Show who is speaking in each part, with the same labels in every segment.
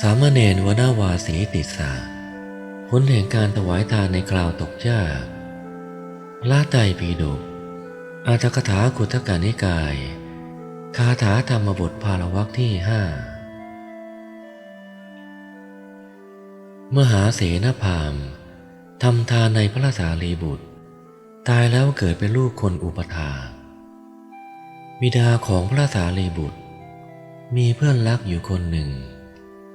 Speaker 1: สามเณรวนาวาสีติสาผลแห่งการถวายทานในคราวตกยากพระไตรปิฎกอาตกถากุทกานิกาย คาถาธรรมบทภาลวักที่ห้ามหาเสนพามทำทานในพระสารีบุตร ตายแล้วเกิดเป็นลูกคนอุปถาบิดาของพระสารีบุตร มีเพื่อนรักอยู่คนหนึ่ง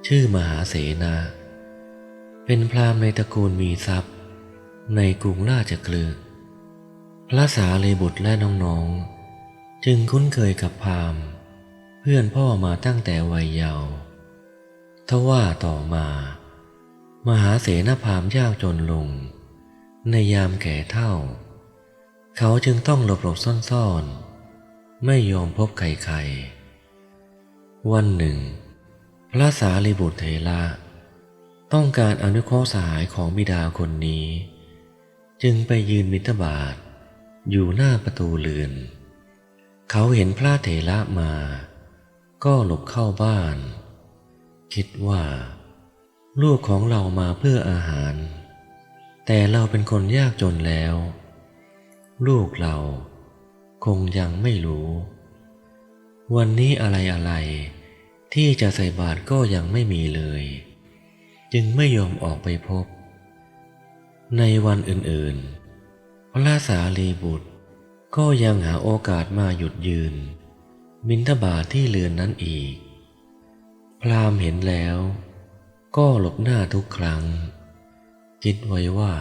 Speaker 1: ชื่อมหาเสนา เป็นพราหมณ์ในตระกูลมีทรัพย์ ในกรุงราชกฤห์พระสารีบุตรและน้องๆ จึงคุ้นเคยกับพราหมณ์ เพื่อนพ่อมาตั้งแต่วัยเยาว์ทว่าต่อมา มหาเสนาพราหมณ์ยากจนลง ในยามแก่เท่า เขาจึงต้องหลบหลบซ่อนๆ ไม่ยอมพบใครๆ วันหนึ่ง พระสารีบุตรเถระต้องการอนุเคราะห์สหายของบิดาคนนี้ จึงไปยืนมิตรบาท อยู่หน้าประตูเรือน เขาเห็นพระเถระมา ก็หลบเข้าบ้าน คิดว่า ลูกของเรามาเพื่ออาหาร แต่เราเป็นคนยากจนแล้ว ลูกเราคงยังไม่รู้ วันนี้อะไรอะไร ที่จะใส่บาตรก็ยังไม่มีเลย จึงไม่ยอมออกไปพบ ในวันอื่นๆ พระสารีบุตรก็ยังหาโอกาสมาหยุดยืนบินทบาทที่เรือนนั้นอีก พราหมณ์เห็นแล้ว ก็หลบหน้าทุกครั้ง คิดไว้ว่า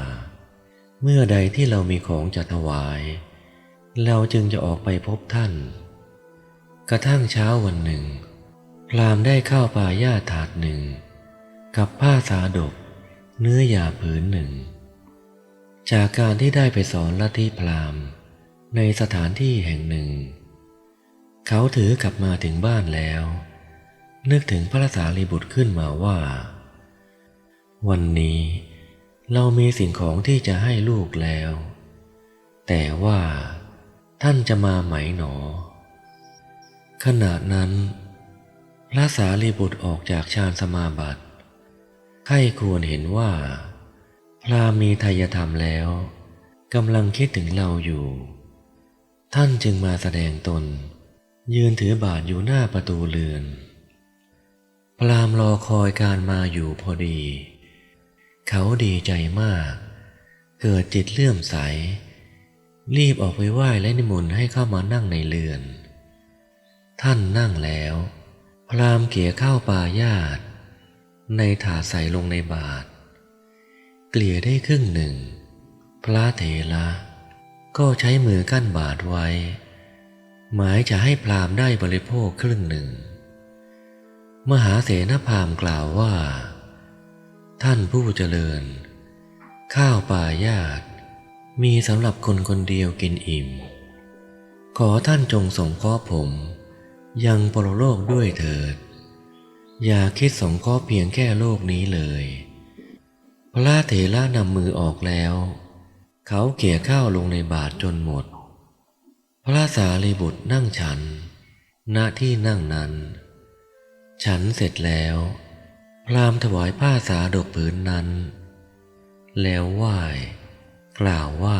Speaker 1: เมื่อใดที่เรามีของจะถวาย เราจึงจะออกไปพบท่าน กระทั่งเช้าวันหนึ่ง พรามได้ข้าวปลาย่าถาดหนึ่ง กับผ้าสาดก เนื้อหยาผืนหนึ่ง จากการที่ได้ไปสอนลัทธิพรามในสถานที่แห่งหนึ่ง เขาถือกลับมาถึงบ้านแล้ว นึกถึงพระสารีบุตรขึ้นมาว่า วันนี้เรามีสิ่งของที่จะให้ลูกแล้ว แต่ว่าท่านจะมาไหมหนอ ขณะนั้น พระสารีบุตรออกจากฌานสมาบัติใครควรเห็นว่า พรามีทายธรรมแล้วกำลังคิดถึงเราอยู่ ท่านจึงมาแสดงตน ยืนถือบาทอยู่หน้าประตูเรือน พรามรอคอยการมาอยู่พอดี เขาดีใจมาก เกิดจิตเลื่อมใส รีบออกไปไหว้และนิมนต์ให้เข้ามานั่งในเรือน ท่านนั่งแล้ว พรามเกี่ยข้าวปลายาดในถาใส่ลงในบาตรเกลี่ยได้ครึ่งหนึ่ง พระเถระก็ใช้มือกั้นบาตรไว้ หมายจะให้พรามได้บริโภคครึ่งหนึ่ง มหาเสนพรามกล่าวว่า ท่านผู้เจริญ ข้าวปลายาดมีสำหรับคนคนเดียวกินอิ่ม ขอท่านจงสงเคราะห์ผม ยังปรโลกด้วยเถิด อย่าคิดสงเคราะห์เพียงแค่โลกนี้เลย พระเถระนำมือออกแล้ว เขาเกี่ยข้าวลงในบาตรจนหมด พระสารีบุตรนั่งฉัน ณที่นั่งนั้น ฉันเสร็จแล้ว พราหมณ์ถวายผ้าสาดกผืนนั้น แล้วไหว้กล่าวว่า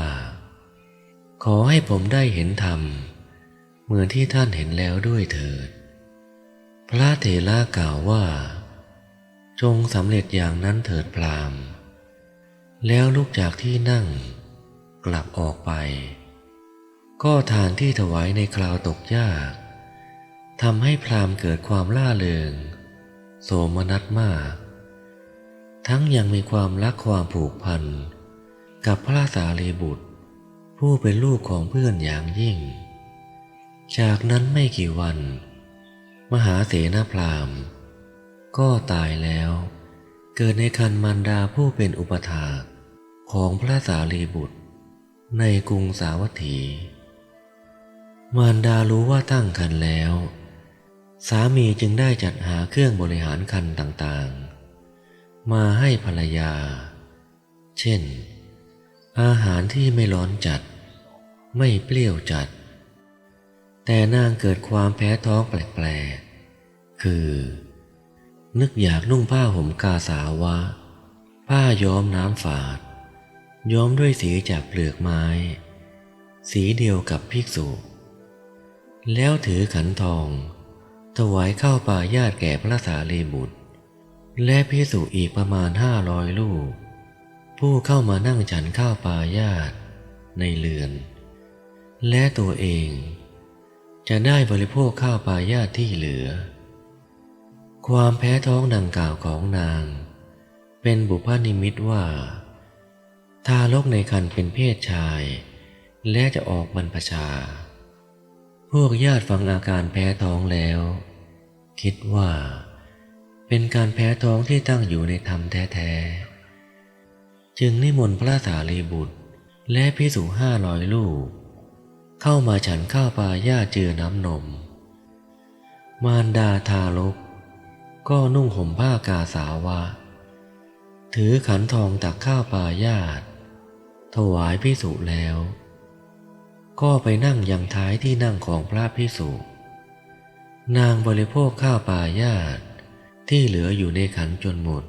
Speaker 1: ขอให้ผมได้เห็นธรรม เหมือนที่ท่านเห็นแล้วด้วยเถิด พระเถระกล่าวว่า จงสำเร็จอย่างนั้นเถิดพราหมณ์แล้วลุกจากที่นั่ง กลับออกไป ก็ทานที่ถวายในคราวตกยากทำให้พราหมณ์เกิดความล่าเริง โสมนัสมาก ทั้งยังมีความรักความผูกพัน กับพระสารีบุตร ผู้เป็นลูกของเพื่อนอย่างยิ่ง จากนั้นไม่กี่วัน มหาเสนาพราหมณ์ ก็ตายแล้ว เกิดในคันมารดาผู้เป็นอุปถาของพระสารีบุตร ในกรุงสาวัตถี มารดารู้ว่าตั้งคันแล้ว สามีจึงได้จัดหาเครื่องบริหารคันต่างๆ มาให้ภรรยา เช่น อาหารที่ไม่ร้อนจัด ไม่เปรี้ยวจัด แต่นางเกิดความแพ้ท้องแปลกๆ คือ นึกอยากนุ่งผ้าห่มกาสาวะ ผ้าย้อมน้ำฝาด ย้อมด้วยสีจากเปลือกไม้ สีเดียวกับภิกษุ แล้วถือขันทอง ถวายข้าวปลายาตแก่พระสารีบุตร และภิกษุอีกประมาณห้าร้อยลูก ผู้เข้ามานั่งฉันข้าวปลายาตในเรือน และตัวเอง จะได้บริโภคข้าวปลายาตที่เหลือ ความแพ้ท้องดังกล่าวของนาง เป็นบุพนิมิตว่า ทารกในครรภ์เป็นเพศชาย และจะออกบรรพชา พวกญาติฟังอาการแพ้ท้องแล้ว คิดว่า เป็นการแพ้ท้องที่ตั้งอยู่ในธรรมแท้ๆ จึงนิมนต์พระสารีบุตรและพิสุห้าร้อยลูก เข้ามาฉันข้าวปลายาเจือน้ำนม มารดาทารก ก็นุ่งห่มผ้ากาสาวะ ถือขันทองตักข้าวปลายาตถวายพิสุแล้ว ก็ไปนั่งยังท้ายที่นั่งของพระพิสุ นางบริโภคข้าวปลายาตที่เหลืออยู่ในขันจนหมด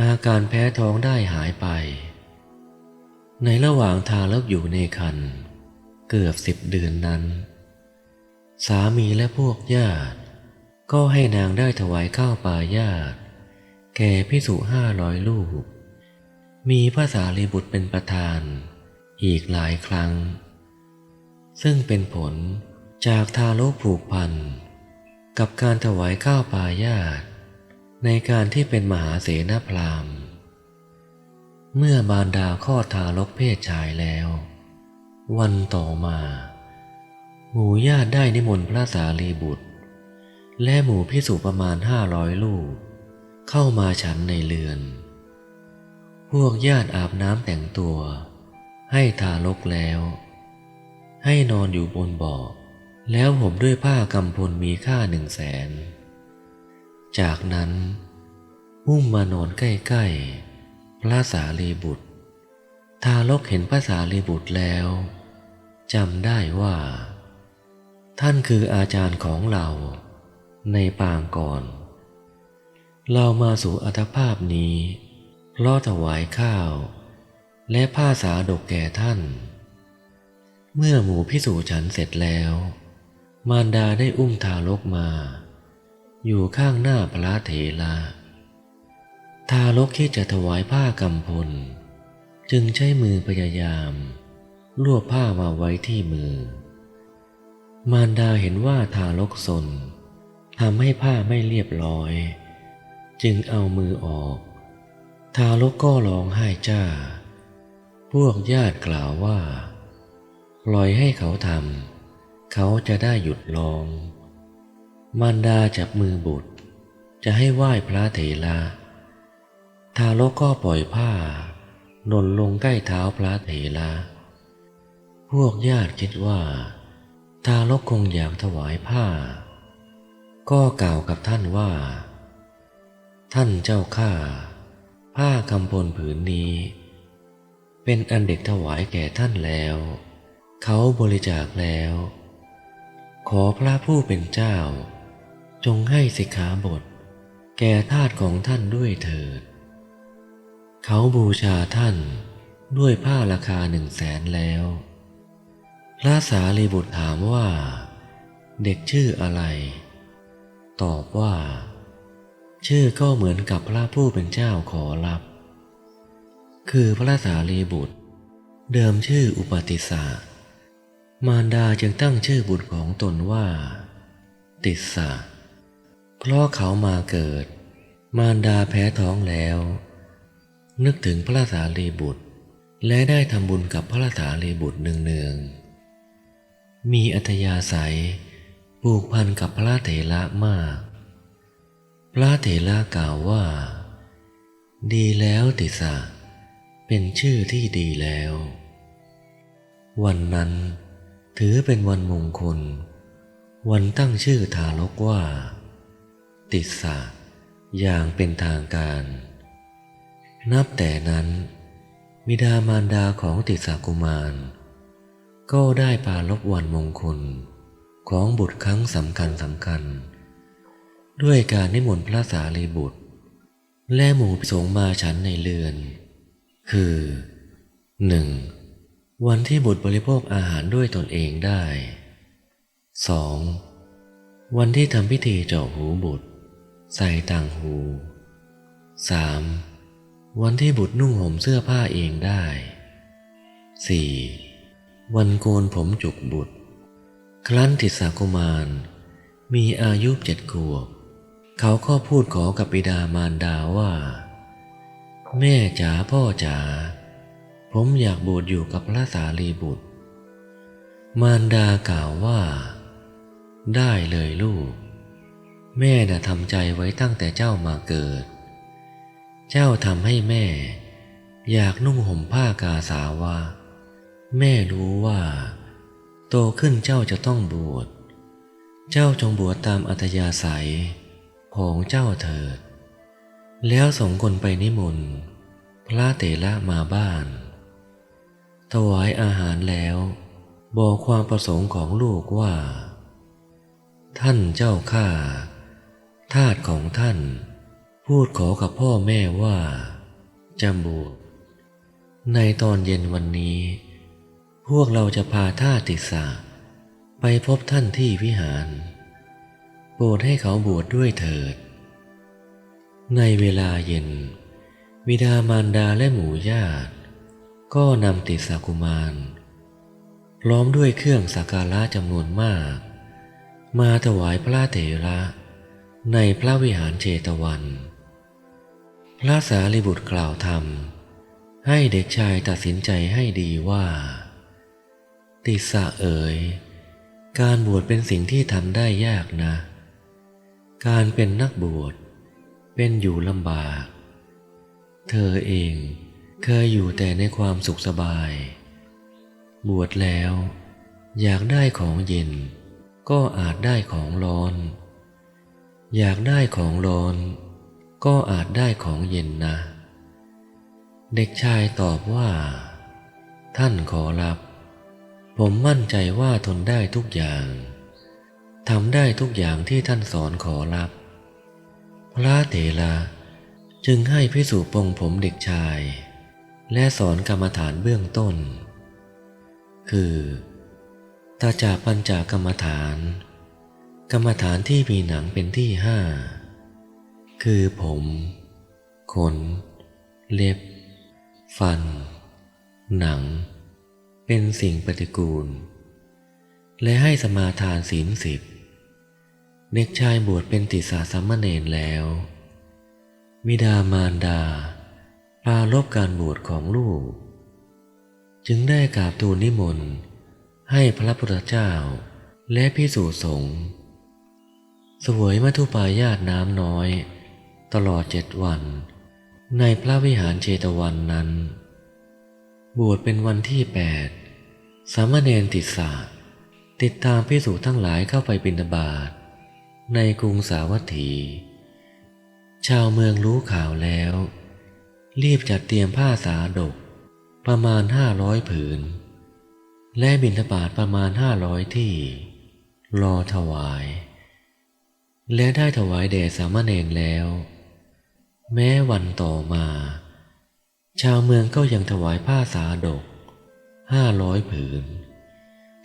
Speaker 1: อาการแพ้ท้องได้หายไป ในระหว่างทารกอยู่ในคัน เกือบสิบเดือนนั้น สามีและพวกญาติ ก็ให้นางได้ถวายข้าวปลายาตแก่พิสุห้าร้อยลูก มีพระสารีบุตรเป็นประธาน อีกหลายครั้ง ซึ่งเป็นผลจากทารกผูกพัน กับการถวายข้าวปลายาตในการที่เป็นมหาเสนาพราหมณ์ เมื่อบารดาคลอดทารกเพศชายแล้ว วันต่อมา หมู่ญาติได้นิมนต์พระสารีบุตร และหมู่พิสุประมาณห้าร้อยลูก เข้ามาฉันในเรือน พวกญาติอาบน้ำแต่งตัว ให้ทารกแล้ว ให้นอนอยู่บนเบาะแล้วห่มด้วยผ้ากำพลมีค่าหนึ่งแสน จากนั้นอุ้มมานอนใกล้ๆ พระสารีบุตร ทารกเห็นพระสารีบุตรแล้ว จำได้ว่า ท่านคืออาจารย์ของเรา ในปางก่อน เรามาสู่อัตภาพนี้เพราะถวายข้าว และผ้าสาดกแก่ท่าน เมื่อหมู่พิสูจฉันเสร็จแล้ว มารดาได้อุ้มทารกมา อยู่ข้างหน้าพระเถระทารกที่จะถวายผ้ากำพล จึงใช้มือพยายาม รวบผ้ามาไว้ที่มือ มารดาเห็นว่าทารกสนทำให้ผ้าไม่เรียบร้อย จึงเอามือออก ทารกก็ร้องไห้จ้า พวกญาติกล่าวว่า ปล่อยให้เขาทำเขาจะได้หยุดร้อง มารดาจับมือบุตร จะให้ไหว้พระเถระทารกก็ปล่อยผ้าหล่นลงใกล้เท้าพระเถระ พวกญาติคิดว่า ทารกคงอยากถวายผ้า ก็กล่าวกับท่านว่า ท่านเจ้าข้าผ้ากำพลผืนนี้ เป็นอันเด็กถวายแก่ท่านแล้ว เขาบริจาคแล้ว ขอพระผู้เป็นเจ้า จงให้สิกขาบท แก่ทาสของท่านด้วยเถิด เขาบูชาท่านด้วยผ้าราคาหนึ่งแสนแล้ว พระสารีบุตรถามว่า เด็กชื่ออะไร ตอบว่า ชื่อก็เหมือนกับพระผู้เป็นเจ้าขอรับ คือพระสารีบุตร เดิมชื่ออุปติสสะมารดาจึงตั้งชื่อบุตรของตนว่า ติสสะเพราะเขามาเกิด มารดาแพ้ท้องแล้ว นึกถึงพระสารีบุตร และได้ทำบุญกับพระสารีบุตรเนืองๆ มีอัธยาศัยผูกพันกับพระเถระมาก พระเถระกล่าวว่า ดีแล้วติสะเป็นชื่อที่ดีแล้ว วันนั้นถือเป็นวันมงคล วันตั้งชื่อทารกว่า ติสะอย่างเป็นทางการ นับแต่นั้น มิดามารดาของติสากุมาร ก็ได้ปาลบวันมงคล ของบุตรครั้งสำคัญสำคัญ ด้วยการนิมนต์พระสารีบุตร และหมู่สงมาฉันในเรือน คือ 1. วันที่บุตรบริโภคอาหารด้วยตนเองได้ 2. วันที่ทำพิธีเจาะหูบุตร ใส่ต่างหู 3. วันที่บุตรนุ่งห่มเสื้อผ้าเองได้ 4. วันโกนผมจุกบุตร ครั้นติสากุมาร มีอายุเจ็ดขวบ เขาก็พูดขอกับบิดามารดาว่า แม่จ๋าพ่อจ๋าผมอยากบวชอยู่กับพระสารีบุตร มารดากล่าวว่า ได้เลยลูก แม่น่ะทำใจไว้ตั้งแต่เจ้ามาเกิด เจ้าทำให้แม่ อยากนุ่งห่มผ้ากาสาวะ แม่รู้ว่า โตขึ้นเจ้าจะต้องบวช เจ้าจงบวชตามอัธยาศัยของเจ้าเถิด แล้วส่งคนไปนิมนต์ พระเตระมาบ้าน ถวายอาหารแล้ว บอกความประสงค์ของลูกว่า ท่านเจ้าข้าทาสของท่าน พูดขอกับพ่อแม่ว่าจำบวชในตอนเย็นวันนี้ พวกเราจะพาท่าติสาไปพบท่านที่วิหาร โปรดให้เขาบวชดด้วยเถิด ในเวลาเย็น วิดามารดาและหมู่ญาติ ก็นำติสากุมารพร้อมด้วยเครื่องสักการะจำนวนมาก มาถวายพระเถระในพระวิหารเชตวัน พระสารีบุตรกล่าวธรรม ให้เด็กชายตัดสินใจให้ดีว่า ติสะเอ๋ย การบวชเป็นสิ่งที่ทำได้ยากนะ การเป็นนักบวช เป็นอยู่ลำบาก เธอเองเคยอยู่แต่ในความสุขสบาย บวชแล้ว อยากได้ของเย็น ก็อาจได้ของร้อน อยากได้ของร้อน ก็อาจได้ของเย็นนะ เด็กชายตอบว่า ท่านขอรับ ผมมั่นใจว่าทนได้ทุกอย่างทำได้ทุกอย่างที่ท่านสอนขอรับ พระเถระจึงให้พิสูจปงผมเด็กชาย และสอนกรรมฐานเบื้องต้น คือตาจาปัญจากรรมฐาน กรรมฐานที่มีหนังเป็นที่ห้า คือผม ขน เล็บ ฟัน หนัง เป็นสิ่งปฏิกูล และให้สมาทานศีลสิบเด็กชายบวชเป็นติสาสัมมเนรแล้วมิดามารดา ปารบการบวชของลูก จึงได้กราบทูลนิมนต์ให้พระพุทธเจ้าและพิสูจสงฆ์สวยมัทุปายาตน้ำน้อย ตลอดเจ็ดวัน ในพระวิหารเชตวันนั้น บวชเป็นวันที่แปดสามเณรติสาติดตามพิสูจทั้งหลายเข้าไปบิณฑบาตในกรุงสาวัตถี ชาวเมืองรู้ข่าวแล้ว รีบจัดเตรียมผ้าสาดกประมาณห้าร้อยผืน และบิณฑบาตประมาณห้าร้อยที่ รอถวาย และได้ถวายแด่สามเณรแล้ว แม้วันต่อมา ชาวเมืองก็ยังถวายผ้าสาดกห้าร้อยผืน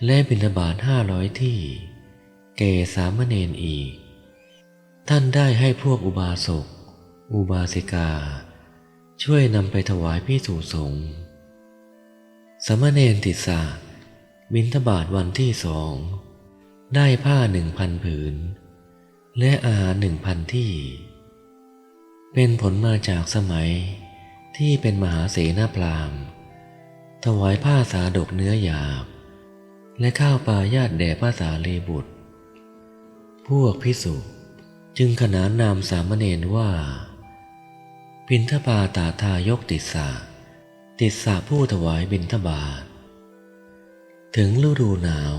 Speaker 1: และบิณฑบาตห้าร้อยที่ แก่สามเณรอีก ท่านได้ให้พวกอุบาสก อุบาสิกา ช่วยนำไปถวายพิสูสงฆ์สามเณรติสาบิณฑบาตวันที่สอง ได้ผ้าหนึ่งพันผืน และอาหารหนึ่งพันที่ เป็นผลมาจากสมัย ที่เป็นมหาเสนาพราหมณ์ ถวายผ้าสาดกเนื้อหยาบ และข้าวปลายาตแด่พระสารีบุตร พวกพิสุจึงขนานนามสามเณรว่า บินทบาตาทายกติสาติสาผู้ถวายบินทบาท ถึงฤดูหนาว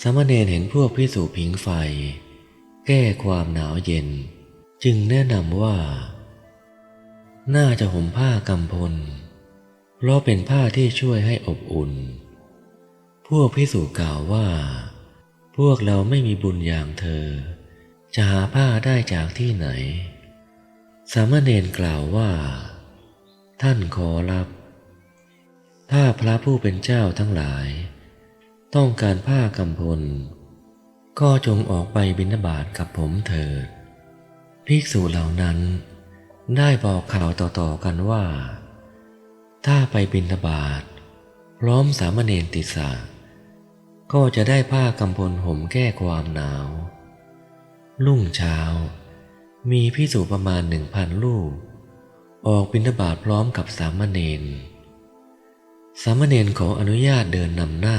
Speaker 1: สามเณรเห็นพวกพิสุผิงไฟ แก้ความหนาวเย็น จึงแนะนำว่า น่าจะห่มผ้ากำพล เพราะเป็นผ้าที่ช่วยให้อบอุ่น พวกพิสุกล่าวว่า พวกเราไม่มีบุญอย่างเธอ จะหาผ้าได้จากที่ไหน สามเณรกล่าวว่า ท่านขอรับ ถ้าพระผู้เป็นเจ้าทั้งหลาย ต้องการผ้ากำพล ก็จงออกไปบิณฑบาตกับผมเถิด ภิกษุเหล่านั้น ได้บอกข่าวต่อๆกันว่า ถ้าไปบิณฑบาตพร้อมสามเณรติสาก็จะได้ผ้ากำพลห่มแก้ความหนาวรุ่งเช้า มีพิสูประมาณหนึ่งพันลูก ออกบิณฑบาตพร้อมกับสามเณรสามเณรขออนุญาตเดินนำหน้า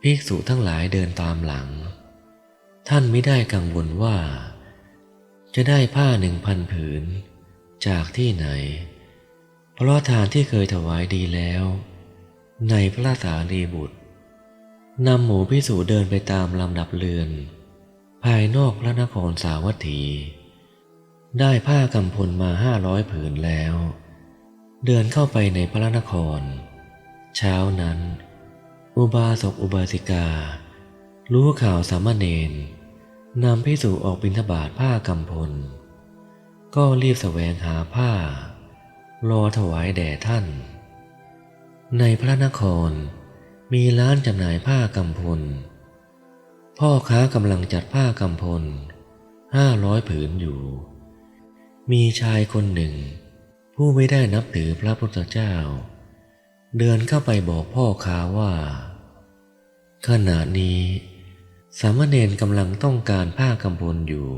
Speaker 1: ภิกษุทั้งหลายเดินตามหลัง ท่านไม่ได้กังวลว่า จะได้ผ้าหนึ่งพันผืน จากที่ไหน เพราะทานที่เคยถวายดีแล้ว ในพระสารีบุตรนำหมูพิสูจน์เดินไปตามลำดับเรือน ภายนอกพระนครสาวัตถี ได้ผ้ากำพลมาห้าร้อยผืนแล้ว เดินเข้าไปในพระนคร เช้านั้น อุบาสกอุบาสิกา รู้ข่าวสามเณร นำพิสูจออกบิณฑบาตผ้ากำพล ก็รีบแสวงหาผ้า รอถวายแด่ท่าน ในพระนครมีร้านจำหน่ายผ้ากำพล พ่อค้ากำลังจัดผ้ากำพลห้าร้อยผืนอยู่ มีชายคนหนึ่ง ผู้ไม่ได้นับถือพระพุทธเจ้า เดินเข้าไปบอกพ่อค้าว่า ขณะนี้ สามเณรกำลังต้องการผ้ากำพลอยู่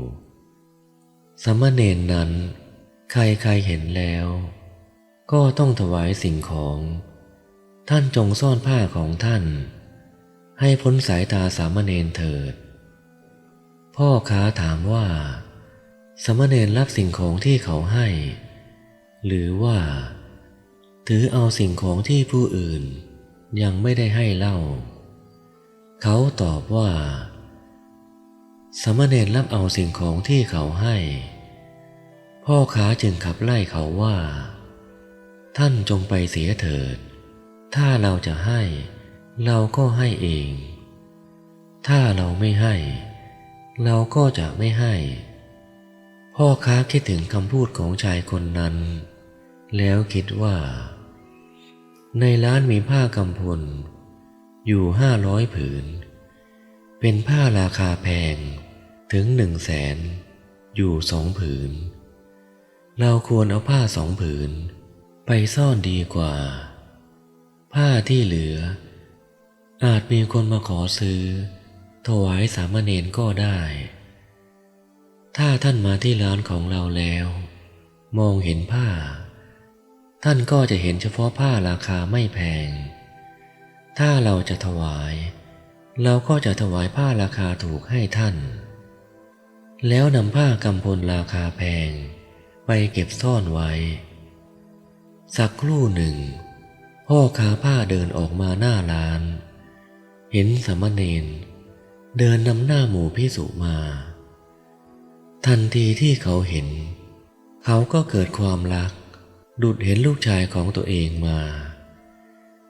Speaker 1: สามเณรนั้น ใครๆเห็นแล้ว ก็ต้องถวายสิ่งของ ท่านจงซ่อนผ้าของท่าน ให้พ้นสายตาสามเณรเถิด พ่อค้าถามว่า สามเณรรับสิ่งของที่เขาให้ หรือว่า ถือเอาสิ่งของที่ผู้อื่นยังไม่ได้ให้เล่าเขาตอบว่า สามเณรรับเอาสิ่งของที่เขาให้ พ่อค้าจึงขับไล่เขาว่า ท่านจงไปเสียเถิด ถ้าเราจะให้ เราก็ให้เอง ถ้าเราไม่ให้ เราก็จะไม่ให้ พ่อค้าคิดถึงคำพูดของชายคนนั้น แล้วคิดว่า ในร้านมีผ้ากำพล อยู่ห้าร้อยผืน เป็นผ้าราคาแพงถึงหนึ่งแสนอยู่สองผืน เราควรเอาผ้าสองผืน ไปซ่อนดีกว่า ผ้าที่เหลือ อาจมีคนมาขอซื้อ ถวายสามเณรก็ได้ ถ้าท่านมาที่ร้านของเราแล้ว มองเห็นผ้า ท่านก็จะเห็นเฉพาะผ้าราคาไม่แพง ถ้าเราจะถวาย เราก็จะถวายผ้าราคาถูกให้ท่าน แล้วนำผ้ากำพลราคาแพง ไปเก็บซ่อนไว้ สักครู่หนึ่ง พ่อค้าผ้าเดินออกมาหน้าร้าน เห็นสามเณรเดินนำหน้าหมู่พิสุมา ทันทีที่เขาเห็น เขาก็เกิดความรัก ดุดเห็นลูกชายของตัวเองมา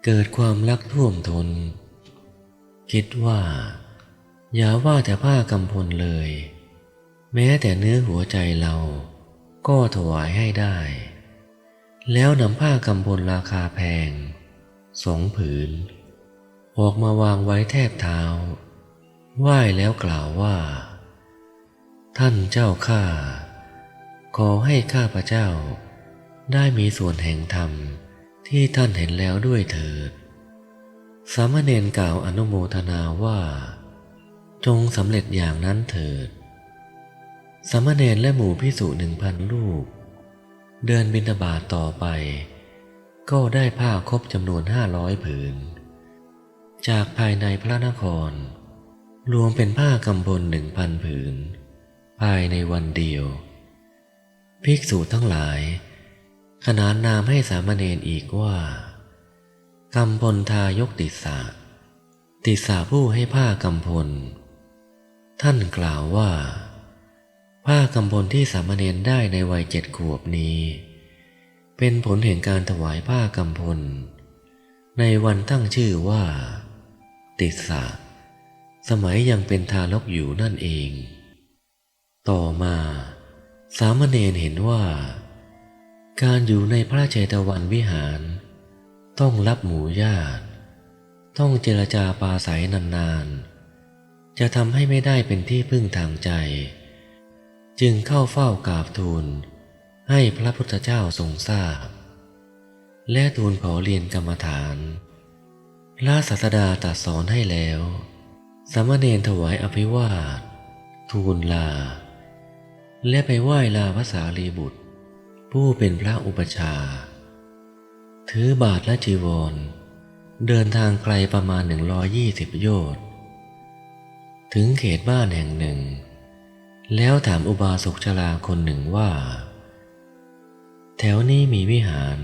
Speaker 1: เกิดความรักท่วมท้น คิดว่า อย่าว่าแต่ผ้ากำพลเลย แม้แต่เนื้อหัวใจเราก็ถวายให้ได้ แล้วนำผ้ากำพลราคาแพงสองผืน ออกมาวางไว้แทบเท้า ไหว้แล้วกล่าวว่า ท่านเจ้าข้าขอให้ข้าพระเจ้า ได้มีส่วนแห่งธรรมที่ท่านเห็นแล้วด้วยเถิด สามเณรกล่าวอนุโมทนาว่า จงสำเร็จอย่างนั้นเถิด สามเณรและหมู่พิสุหนึ่งพันลูกเดินบิณฑบาตต่อไป ก็ได้ผ้าครบจำนวนห้าร้อยผืน จากภายในพระนคร รวมเป็นผ้ากำพลหนึ่งพันผืน ภายในวันเดียว ภิกษุทั้งหลาย ขนานนามให้สามเณรอีกว่า กำพลทายกติสาติสาผู้ให้ผ้ากำพล ท่านกล่าวว่า ผ้ากำพลที่สามเณรได้ในวัยเจ็ดขวบนี้ เป็นผลแห่งการถวายผ้ากำพล ในวันตั้งชื่อว่า ติสาสมัยยังเป็นทารกอยู่นั่นเอง ต่อมา สามเณรเห็นว่า การอยู่ในพระเจตวันวิหาร ต้องรับหมู่ญาติ ต้องเจรจาปาศัยนานๆ จะทำให้ไม่ได้เป็นที่พึ่งทางใจ จึงเข้าเฝ้ากราบทูล ให้พระพุทธเจ้าทรงทราบ และทูลขอเรียนกรรมฐาน พระศาสดาตรัสสอนให้แล้วสามเณรถวายอภิวาท ทูลลา และไปไหว้ลาพระสารีบุตร ผู้เป็นพระอุปชา ถือบาทและจีวร เดินทางไกลประมาณ 120 โยชน์ ถึงเขตบ้านแห่งหนึ่ง แล้วถามอุบาสกชราคนหนึ่งว่า แถวนี้มีวิหาร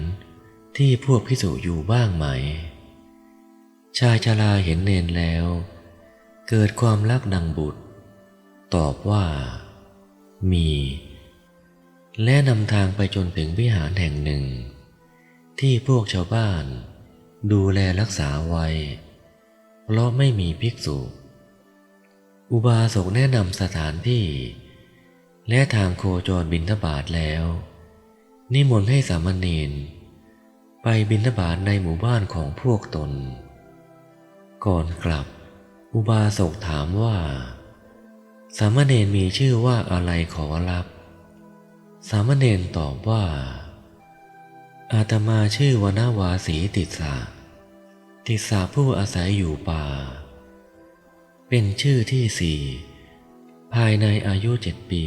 Speaker 1: ที่พวกพิสุอยู่บ้างไหม ชายชราเห็นเนนแล้ว เกิดความรักดังบุตร ตอบว่า มี และนำทางไปจนถึงวิหารแห่งหนึ่ง ที่พวกชาวบ้าน ดูแลรักษาไว้ เพราะไม่มีภิกษุ อุบาสกแนะนำสถานที่ และทางโคจรบินทบาทแล้ว นิมนต์ให้สามเณรไปบินทบาทในหมู่บ้านของพวกตน ก่อนกลับ อุบาสกถามว่า สามเณรมีชื่อว่าอะไรขอรับ สามเณรตอบว่า อาตมาชื่อวนาวาสีติสาติสาผู้อาศัยอยู่ป่า เป็นชื่อที่สี่ภายในอายุเจ็ดปี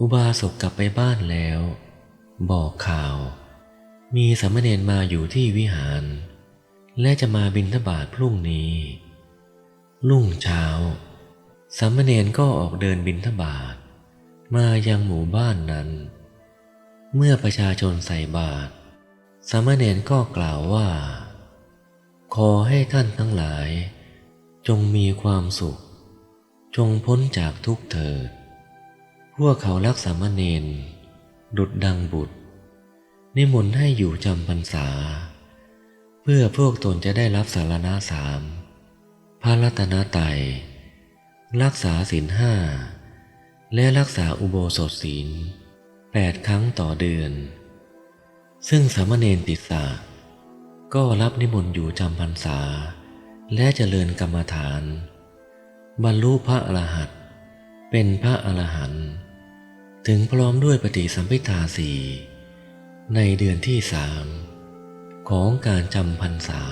Speaker 1: อุบาสกกลับไปบ้านแล้ว บอกข่าว มีสามเณรมาอยู่ที่วิหาร และจะมาบินทบาทพรุ่งนี้รุ่งเช้าสามเณรก็ออกเดินบินทบาท มายังหมู่บ้านนั้น เมื่อประชาชนใส่บาตรสามเณรก็กล่าวว่า ขอให้ท่านทั้งหลาย จงมีความสุข จงพ้นจากทุกข์เถิด พวกเขารักสามเณรดุดดังบุตร นิมนต์ให้อยู่จำพรรษา เพื่อพวกตนจะได้รับสารณะสามพระรัตนตรัยรักษาศีลห้าและรักษาอุโบสถศีล แปดครั้งต่อเดือน ซึ่งสามเณรติสาก็รับนิมนต์อยู่จำพรรษา และเจริญกรรมฐาน บรรลุพระอรหันต์เป็นพระอรหันต์ถึงพร้อมด้วยปฏิสัมพิทาสี่ในเดือนที่สามของการจำพรรษา